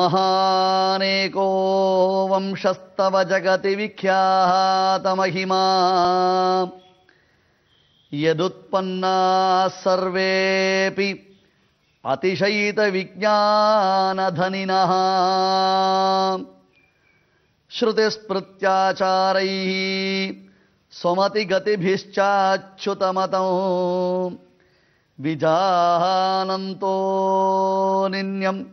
महानेको वंशस्तव जगति विख्यातमहिमा यदुत्पन्नाः सर्वेऽपि अतिशयितविज्ञानधनिनः। श्रुतिस्मृत्याचारैः स्वमतिगतिभिश्चाच्युतमतौ। विजानन्तो निन्यम्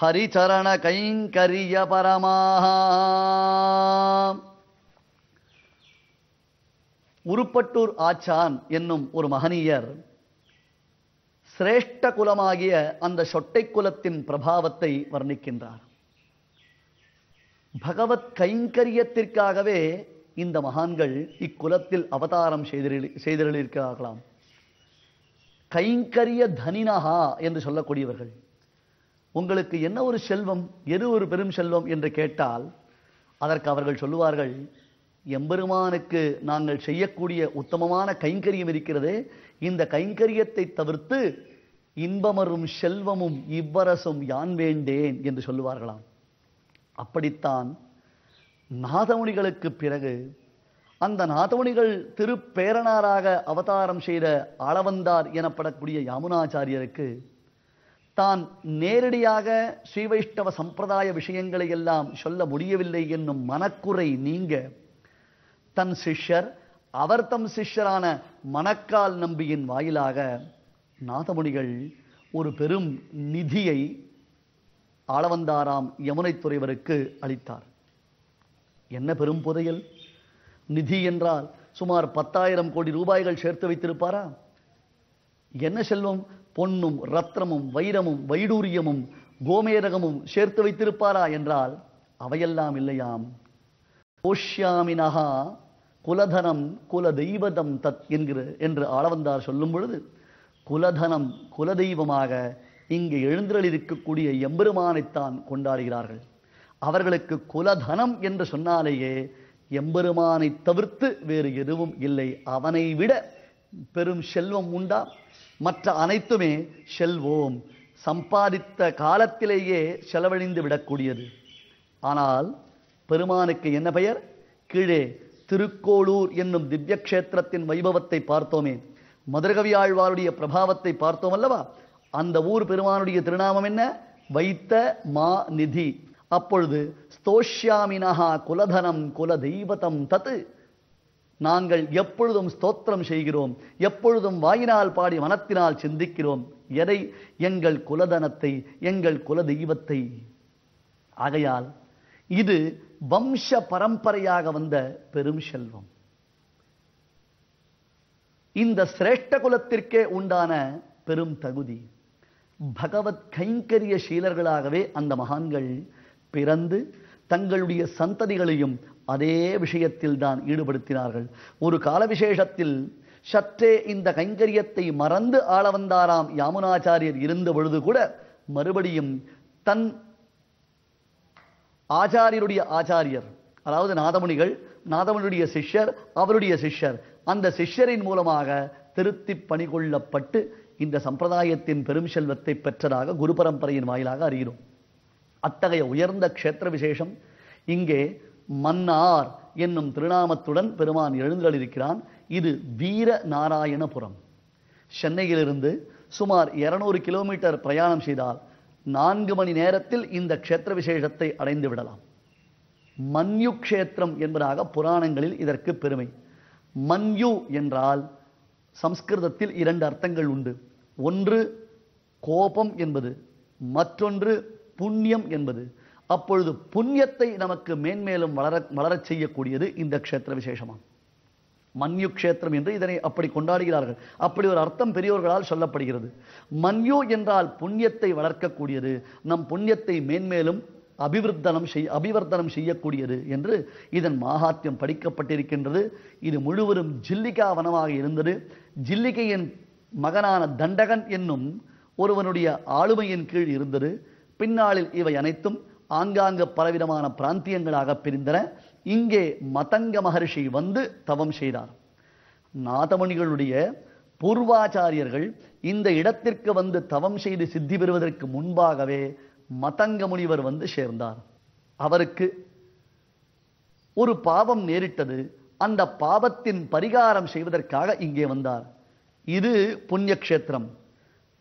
ஹரிச்சரண கைங்கரிய பரமாக உருப்பட்டூர் ஆச்சான் என்னும் ஒரு மகனியர் சிரேஷ்ட குலமாகிய அந்த சொட்டை குலத்தின் பிரபாவத்தை வர்ணிக்கின்றார். பகவத் கைங்கரியத்திற்காகவே இந்த மகான்கள் இக்குலத்தில் அவதாரம் செய்திருக்கிறார்களாம் கைங்கரிய தனினஹா என்று சொல்லக்கூடியவர்கள். உங்களுக்கு என்ன ஒரு செல்வம் எது ஒரு பெரும் செல்வம் என்று கேட்டால் அதற்கு அவர்கள் சொல்லுவார்கள் எம்பெருமானுக்கு நாங்கள் செய்யக்கூடிய உத்தமமான கைங்கரியம் இருக்கிறதே இந்த கைங்கரியத்தை தவிர்த்து இன்பமரும் செல்வமும் இவ்வரசும் யான் வேண்டேன் என்று சொல்லுவார்களாம். அப்படித்தான் நாதமுனிகளுக்கு பிறகு அந்த நாதமுனிகள் திருப்பேரனாராக அவதாரம் செய்த ஆளவந்தார் எனப்படக்கூடிய யாமுனாச்சாரியருக்கு தான் நேரடியாக ஸ்ரீ வைஷ்ணவ சம்பிரதாய விஷயங்களை எல்லாம் சொல்ல முடியவில்லை என்னும் மனக்குறை நீங்க. தன் சிஷ்யர் அவர் தம் சிஷ்யரான மணக்கால் நம்பியின் வாயிலாக நாதமுனிகள் ஒரு பெரும் நிதியை ஆளவந்தாராம் யமுனை துறைவருக்கு அளித்தார். என்ன பெரும் புதையல்? நிதி என்றால் சுமார் பத்தாயிரம் கோடி ரூபாய்கள் சேர்த்து வைத்திருப்பாரா? என்ன செல்வம்? பொன்னும் ரத்னமும் வைரமும் வைடூரியமும் கோமேதகமும் சேர்த்து வைத்திருப்பாரா என்றால் அவையெல்லாம் இல்லையாம். ஓஷ்யாமினகா குலதனம் குல தெய்வதம் தத் என்கிற என்று ஆளவந்தார் சொல்லும் பொழுது குலதனம் குலதெய்வமாக இங்கு எழுந்திரளிருக்கக்கூடிய எம்பெருமானைத்தான் கொண்டாடுகிறார்கள். அவர்களுக்கு குலதனம் என்று சொன்னாலேயே எம்பெருமானை தவிர்த்து வேறு எதுவும் இல்லை. அவனை விட பெரும் செல்வம் உண்டா? மற்ற அனைத்துமே செல்வோம். சம்பாதித்த காலத்திலேயே செலவழிந்து விடக்கூடியது. ஆனால் பெருமானுக்கு என்ன பெயர்? கீழே திருக்கோளூர் என்னும் திவ்ய கஷேத்திரத்தின் வைபவத்தை பார்த்தோமே. மதுரகவி ஆழ்வாருடைய பிரபாவத்தை பார்த்தோம் அல்லவா? அந்த ஊர் பெருமானுடைய திருநாமம் என்ன? வைத்த மா நிதி. அப்பொழுது ஸ்தோஷ்யாமினஹா குலதனம் குல தெய்வதம் தத்து நாங்கள் எப்பொழுதும் ஸ்தோத்திரம் செய்கிறோம். எப்பொழுதும் வாயினால் பாடி மனத்தினால் சிந்திக்கிறோம். எதை? எங்கள் குலதனத்தை எங்கள் குல தெய்வத்தை ஆகையால் இது வம்ச பரம்பரையாக வந்த பெரும் செல்வம். இந்த சிரேஷ்ட குலத்திற்கே உண்டான பெரும் தகுதி. பகவத் கைங்கரிய சீலர்களாகவே அந்த மகான்கள் பிறந்து தங்களுடைய சந்ததிகளையும் அதே விஷயத்தில் தான் ஈடுபடுத்தினார்கள். ஒரு கால விசேஷத்தில் சற்றே இந்த கைங்கரியத்தை மறந்து ஆள வந்தாராம் யாமுனாச்சாரியர் இருந்த பொழுது கூட மறுபடியும் தன் ஆச்சாரியருடைய ஆச்சாரியர் அதாவது நாதமுனிகள் நாதமுனியுடைய சிஷ்யர் அவருடைய சிஷ்யர் அந்த சிஷ்யரின் மூலமாக திருத்தி பணிகொள்ளப்பட்டு இந்த சம்பிரதாயத்தின் பெரும் செல்வத்தை பெற்றதாக குரு பரம்பரையின் வாயிலாக அறிகிறோம். அத்தகைய உயர்ந்த க்ஷேத்திர விசேஷம் இங்கே மன்னார் என்னும் திருநாமத்துடன் பெருமான் எழுந்தளிருக்கிறான் இது வீர நாராயணபுரம் சென்னையிலிருந்து சுமார் இருநூறு கிலோமீட்டர் பிரயாணம் செய்தால் நான்கு மணி நேரத்தில் இந்த க்ஷேத்திர விசேஷத்தை அடைந்து விடலாம். மன்யு க்ஷேத்திரம் என்பதாக புராணங்களில் இதற்கு பெருமை. மன்யு என்றால் சம்ஸ்கிருதத்தில் இரண்டு அர்த்தங்கள் உண்டு. ஒன்று கோபம் என்பது மற்றொன்று புண்ணியம் என்பது அப்பொழுது புண்ணியத்தை நமக்கு மேன்மேலும் வளர வளரச் செய்யக்கூடியது இந்த க்ஷேத்திர விசேஷமாம். மன்யு க்ஷேத்திரம் என்று இதனை அப்படி கொண்டாடுகிறார்கள். அப்படி ஒரு அர்த்தம் பெரியோர்களால் சொல்லப்படுகிறது. மன்யு என்றால் புண்ணியத்தை வளர்க்கக்கூடியது நம் புண்ணியத்தை மேன்மேலும் அபிவிருத்தனம் செய் அபிவர்த்தனம் செய்யக்கூடியது என்று இதன் மாகாத்தியம் படிக்கப்பட்டிருக்கின்றது. இது முழுவதும் ஜில்லிகா வனமாக இருந்தது. ஜில்லிகையின் மகனான தண்டகன் என்னும் ஒருவனுடைய ஆளுமையின் கீழ் இருந்தது. பின்னாளில் இவை அனைத்தும் ஆங்காங்கு பலவிதமான பிராந்தியங்களாக பிரிந்தன. இங்கே மதங்க மகர்ஷி வந்து தவம் செய்தார். நாதமணிகளுடைய பூர்வாச்சாரியர்கள் இந்த இடத்திற்கு வந்து தவம் செய்து சித்தி பெறுவதற்கு முன்பாகவே மதங்க முனிவர் வந்து சேர்ந்தார். அவருக்கு ஒரு பாவம் நேரிட்டது. அந்த பாவத்தின் பரிகாரம் செய்வதற்காக இங்கே வந்தார். இது புண்ணியக்ஷேத்திரம்.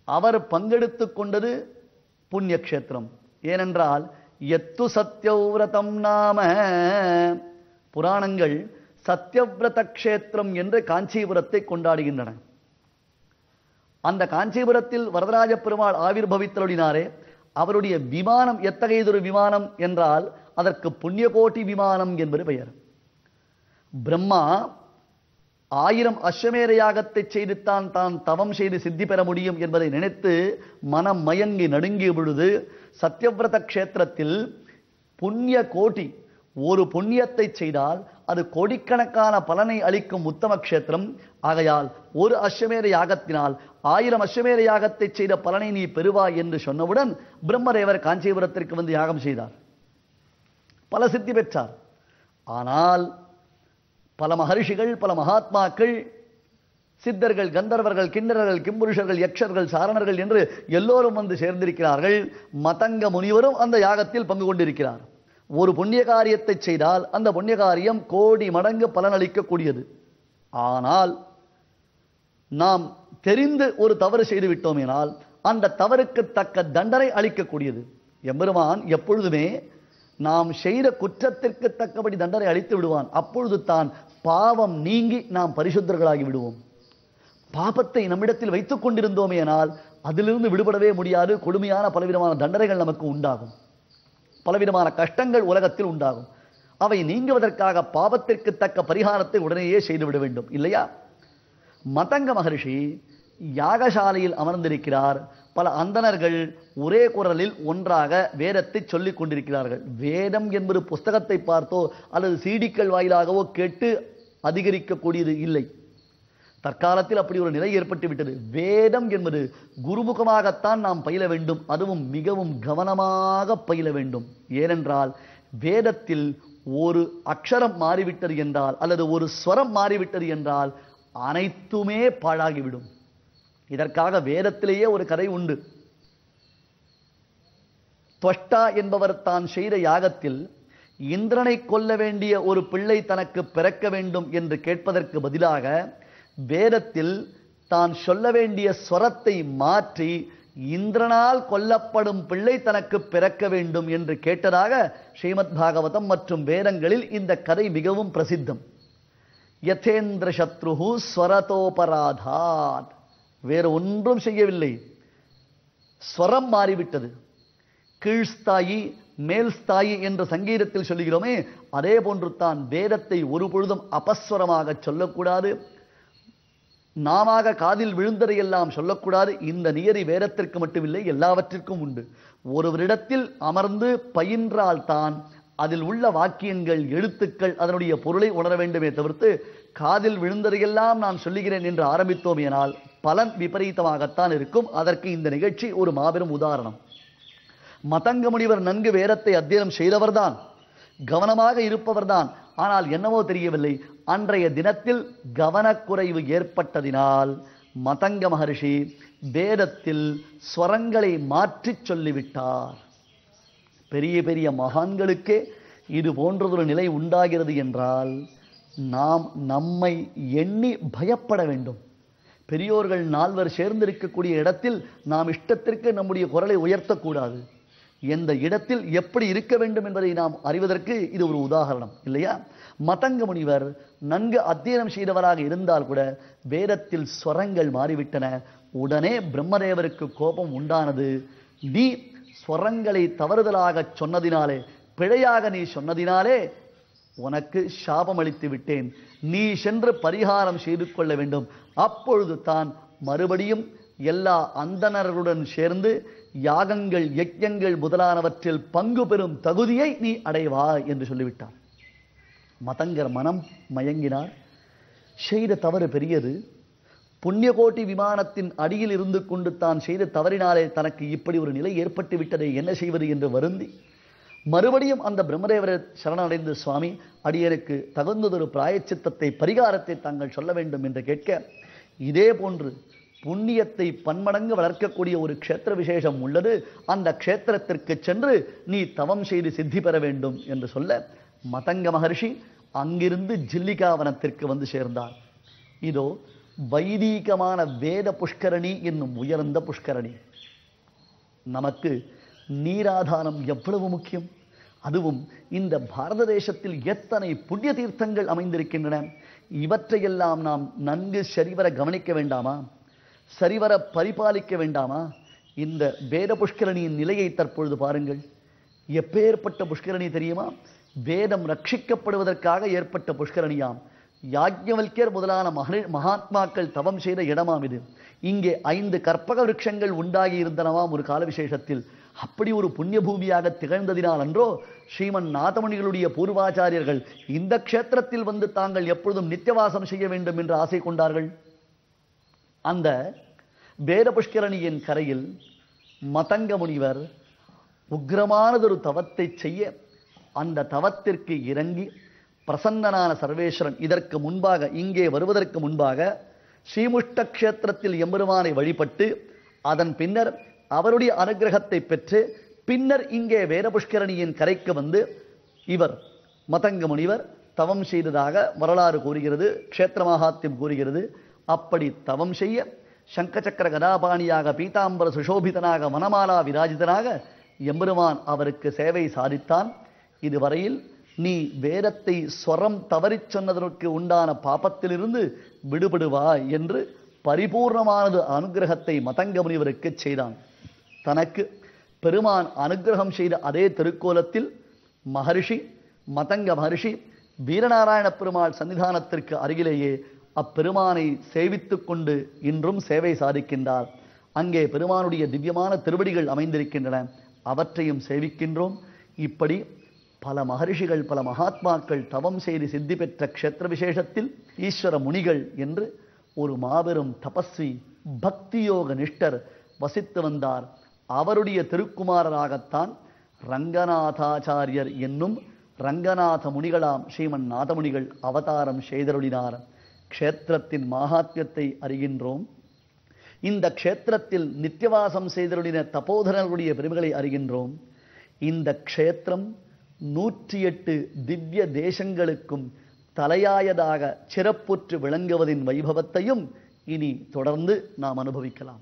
அவர் பங்கெடுத்து கொண்டது புண்ணியக்ஷேத்திரம். ஏனென்றால் எத்து சத்யவிரதம் நாம புராணங்கள் சத்யவிரத க்ஷேத்திரம் என்று காஞ்சிபுரத்தை கொண்டாடுகின்றன. அந்த காஞ்சிபுரத்தில் வரதராஜ பெருமாள் ஆவிர்பவித்தலுடினாரே அவருடைய விமானம் எத்தகையதொரு விமானம் என்றால் அதற்கு புண்ணியகோட்டி விமானம் என்பது பெயர். பிரம்மா ஆயிரம் அஸ்வமேத யாகத்தை செய்துத்தான் தான் தவம் செய்து சித்தி பெற முடியும் என்பதை நினைத்து மனம் மயங்கி நடுங்கிய பொழுது சத்யவிரத க்ஷேத்திரத்தில் புண்ணிய கோட்டி ஒரு புண்ணியத்தை செய்தால் அது கோடிக்கணக்கான பலனை அளிக்கும் உத்தம க்ஷேத்திரம். ஆகையால் ஒரு அஸ்வமேத யாகத்தினால் ஆயிரம் அஸ்வமேத யாகத்தை செய்த பலனை நீ பெறுவாய் என்று சொன்னவுடன் பிரம்மதேவர் காஞ்சிபுரத்திற்கு வந்து யாகம் செய்தார். பல சித்தி பெற்றார். ஆனால் பல மகர்ஷிகள் பல மகாத்மாக்கள் சித்தர்கள் கந்தர்வர்கள் கிண்ணறர்கள் கிம்புருஷர்கள் யக்ஷர்கள் சாரணர்கள் என்று எல்லோரும் வந்து சேர்ந்திருக்கிறார்கள். மதங்க முனிவரும் அந்த யாகத்தில் பங்கு கொண்டிருக்கிறார். ஒரு புண்ணிய காரியத்தை செய்தால் அந்த புண்ணிய காரியம் கோடி மடங்கு பலனளிக்கக்கூடியது. ஆனால் நாம் தெரிந்து ஒரு தவறு செய்து விட்டோமேனால் அந்த தவறுக்கு தக்க தண்டனை அளிக்கக்கூடியது. எம்பெருமான் எப்பொழுதுமே நாம் செய்த குற்றத்திற்கு தக்கபடி தண்டனை அளித்து விடுவான். அப்பொழுது தான் பாவம் நீங்கி நாம் பரிசுத்தர்களாகி விடுவோம். பாபத்தை நம்மிடத்தில் வைத்துக் கொண்டிருந்தோமேனால் அதிலிருந்து விடுபடவே முடியாது. கொடுமையான பலவிதமான தண்டனைகள் நமக்கு உண்டாகும். பலவிதமான கஷ்டங்கள் உலகத்தில் உண்டாகும். அவை நீங்குவதற்காக பாவத்திற்கு தக்க பரிகாரத்தை உடனேயே செய்துவிட வேண்டும். இல்லையா? மதங்க மகர்ஷி யாகசாலையில் அமர்ந்திருக்கிறார். பல அந்தணர்கள் ஒரே குரலில் ஒன்றாக வேதத்தை சொல்லிக் கொண்டிருக்கிறார்கள். வேதம் என்பது புஸ்தகத்தை பார்த்தோ அல்லது சீடிக்கள் வாயிலாகவோ கேட்டு அதிகரிக்கக்கூடியது இல்லை. தற்காலத்தில் அப்படி ஒரு நிலை ஏற்பட்டு விட்டது வேதம் என்பது குருமுகமாகத்தான் நாம் பயில வேண்டும். அதுவும் மிகவும் கவனமாக பயில வேண்டும். ஏனென்றால் வேதத்தில் ஒரு அக்ஷரம் மாறிவிட்டது என்றால் அல்லது ஒரு ஸ்வரம் மாறிவிட்டது என்றால் அனைத்துமே பாழாகிவிடும். இதற்காக வேதத்திலேயே ஒரு கதை உண்டு. துவஷ்டா என்பவர் தான் செய்த யாகத்தில் இந்திரனை கொல்ல வேண்டிய ஒரு பிள்ளை தனக்கு பிறக்க வேண்டும் என்று கேட்பதற்கு பதிலாக வேதத்தில் தான் சொல்ல வேண்டிய ஸ்வரத்தை மாற்றி இந்திரனால் கொல்லப்படும் பிள்ளை தனக்கு பிறக்க வேண்டும் என்று கேட்டதாக ஸ்ரீமத் பாகவதம் மற்றும் வேதங்களில் இந்த கதை மிகவும் பிரசித்தம். யதேந்திர சத்ருஹு ஸ்வரதோபராதாத். வேறு ஒன்றும் செய்யவில்லை. ஸ்வரம் மாறிவிட்டது. கீழ்ஸ்தாயி மேல் ஸ்தாயி என்ற சங்கீதத்தில் சொல்லுகிறோமே அதே போன்று தான் வேதத்தை ஒரு பொழுதும் அபஸ்வரமாக சொல்லக்கூடாது. நாமாக காதில் விழுந்ததையெல்லாம் சொல்லக்கூடாது. இந்த நியதி வேதத்திற்கு மட்டுமில்லை எல்லாவற்றிற்கும் உண்டு. ஒருவரிடத்தில் அமர்ந்து பயின்றால்தான் அதில் உள்ள வாக்கியங்கள் எழுத்துக்கள் அதனுடைய பொருளை உணர வேண்டுமே தவிர்த்து காதில் விழுந்ததையெல்லாம் நான் சொல்லுகிறேன் என்று ஆரம்பித்தோம் எனால் பலன் விபரீதமாகத்தான் இருக்கும். அதற்கு இந்த நிகழ்ச்சி ஒரு மாபெரும் உதாரணம். மதங்க முனிவர் நன்கு வேதத்தை அத்தியனம் செய்தவர்தான் கவனமாக இருப்பவர்தான். ஆனால் என்னவோ தெரியவில்லை அன்றைய தினத்தில் கவனக்குறைவு ஏற்பட்டதினால் மதங்க மகர்ஷி வேதத்தில் ஸ்வரங்களை மாற்றிச் சொல்லிவிட்டார். பெரிய பெரிய மகான்களுக்கே இது போன்றதொரு நிலை உண்டாகிறது என்றால் நாம் நம்மை எண்ணி பயப்பட வேண்டும். பெரியோர்கள் நால்வர் சேர்ந்திருக்கக்கூடிய இடத்தில் நாம் இஷ்டத்திற்கு நம்முடைய குரலை உயர்த்தக்கூடாது. எந்த இடத்தில் எப்படி இருக்க வேண்டும் என்பதை நாம் அறிவதற்கு இது ஒரு உதாரணம் இல்லையா? மதங்க முனிவர் நன்கு அத்தியனம் செய்தவராக இருந்தால் கூட வேதத்தில் ஸ்வரங்கள் மாறிவிட்டன. உடனே பிரம்மதேவருக்கு கோபம் உண்டானது. நீ ஸ்வரங்களை தவறுதலாக சொன்னதினாலே பிழையாக நீ சொன்னதினாலே உனக்கு சாபம் அளித்து விட்டேன். நீ சென்று பரிகாரம் செய்து கொள்ள வேண்டும். அப்பொழுது தான் மறுபடியும் எல்லா அந்தணர்களுடன் சேர்ந்து யாகங்கள் யஜ்யங்கள் முதலானவற்றில் பங்கு பெறும் தகுதியை நீ அடைவா என்று சொல்லிவிட்டார் மதங்கர் மனம் மயங்கினார். செய்த தவறு பெரியது. புண்ணியகோட்டி விமானத்தின் அடியில் இருந்து கொண்டு தான் செய்த தவறினாலே தனக்கு இப்படி ஒரு நிலை ஏற்பட்டு விட்டதை என்ன செய்வது என்று வருந்தி மறுபடியும் அந்த பிரம்மதேவரை சரணடைந்த சுவாமி அடியனுக்கு தகுந்ததொரு பிராயச்சித்தத்தை பரிகாரத்தை தாங்கள் சொல்ல வேண்டும் என்று கேட்க இதே போன்று புண்ணியத்தை பன்மடங்கு வளர்க்கக்கூடிய ஒரு க்ஷேத்திர விசேஷம் உள்ளது. அந்த க்ஷேத்திரத்திற்கு சென்று நீ தவம் செய்து சித்தி பெற வேண்டும் என்று சொல்ல மதங்க மகர்ஷி அங்கிருந்து ஜில்லிகாவனத்திற்கு வந்து சேர்ந்தார். இதோ வைதீகமான வேத புஷ்கரணி என்னும் உயர்ந்த புஷ்கரணி. நமக்கு நீராதாரம் எவ்வளவு முக்கியம்? அதுவும் இந்த பாரத தேசத்தில் எத்தனை புண்ணிய தீர்த்தங்கள் அமைந்திருக்கின்றன? இவற்றையெல்லாம் நாம் நன்கு சரிவர கவனிக்க வேண்டாமா? சரிவர பரிபாலிக்க வேண்டாமா? இந்த வேத புஷ்கரணியின் நிலையை தற்பொழுது பாருங்கள். எப்பேற்பட்ட புஷ்கரணி தெரியுமா? வேதம் ரட்சிக்கப்படுவதற்காக ஏற்பட்ட புஷ்கரணியாம். யாஜ்ஞவல்யர் முதலான மகனி மகாத்மாக்கள் தவம் செய்த இடமாம் இது. இங்கே ஐந்து கற்பக விருட்சங்கள் உண்டாகி இருந்தனவாம் ஒரு கால விசேஷத்தில் அப்படி ஒரு புண்ணிய பூமியாக திகழ்ந்ததினால் அன்றோ ஸ்ரீமன் நாதமணிகளுடைய பூர்வாச்சாரியர்கள் இந்த க்ஷேத்திரத்தில் வந்து தாங்கள் எப்பொழுதும் நித்தியவாசம் செய்ய வேண்டும் என்று ஆசை கொண்டார்கள். அந்த வேத புஷ்கரணியின் கரையில் மதங்க முனிவர் உக்ரமானதொரு தவத்தை செய்ய அந்த தவத்திற்கு இறங்கி பிரசன்னனான சர்வேஸ்வரன் இதற்கு முன்பாக இங்கே வருவதற்கு முன்பாக ஸ்ரீமுஷ்ட கஷேத்திரத்தில் எம்பெருமானை வழிபட்டு அதன் பின்னர் அவருடைய அனுகிரகத்தை பெற்று பின்னர் இங்கே வேதபுஷ்கரணியின் கரைக்கு வந்து இவர் மதங்க முனிவர் தவம் செய்ததாக வரலாறு கூறுகிறது க்ஷேத்திர மகாத்தியம் கூறுகிறது. அப்படி தவம் செய்ய சங்கச்சக்கர கதாபாணியாக பீதாம்பர சுஷோபிதனாக மனமாலா விராஜிதனாக எம்பெருமான் அவருக்கு சேவை சாதித்தான். இதுவரையில் நீ வேதத்தை ஸ்வரம் தவறிச் சொன்னதற்கு உண்டான பாபத்திலிருந்து விடுபடுவா என்று பரிபூர்ணமானது அனுகிரகத்தை மதங்க முனிவருக்கு செய்தான். தனக்கு பெருமான் அனுகிரகம் செய்த அதே திருக்கோலத்தில் மகர்ஷி மதங்க மகர்ஷி வீரநாராயண பெருமாள் சன்னிதானத்திற்கு அருகிலேயே அப்பெருமானை சேவித்து கொண்டு இன்றும் சேவை சாதிக்கின்றார். அங்கே பெருமானுடைய திவ்யமான திருவடிகள் அமைந்திருக்கின்றன. அவற்றையும் சேவிக்கின்றோம். இப்படி பல மகரிஷிகள் பல மகாத்மாக்கள் தவம் செய்து சித்தி பெற்ற க்ஷேத்திர விசேஷத்தில் ஈஸ்வர முனிகள் என்று ஒரு மாபெரும் தபஸ்வி பக்தியோக நிஷ்டர் வசித்து வந்தார். அவருடைய திருக்குமாரராகத்தான் ரங்கநாதாச்சாரியர் என்னும் ரங்கநாத முனிகளாம் ஸ்ரீமன் நாதமுனிகள் அவதாரம் செய்தருளினார். க்ஷேத்திரத்தின் மாகாத்யத்தை அறிகின்றோம். இந்த க்ஷேத்திரத்தில் நித்தியவாசம் செய்தருடைய தபோதரர்களுடைய பெருமைகளை அறிகின்றோம். இந்த க்ஷேத்திரம் நூற்றி எட்டு திவ்ய தேசங்களுக்கும் தலையாயதாக சிறப்புற்று விளங்குவதின் வைபவத்தையும் இனி தொடர்ந்து நாம் அனுபவிக்கலாம்.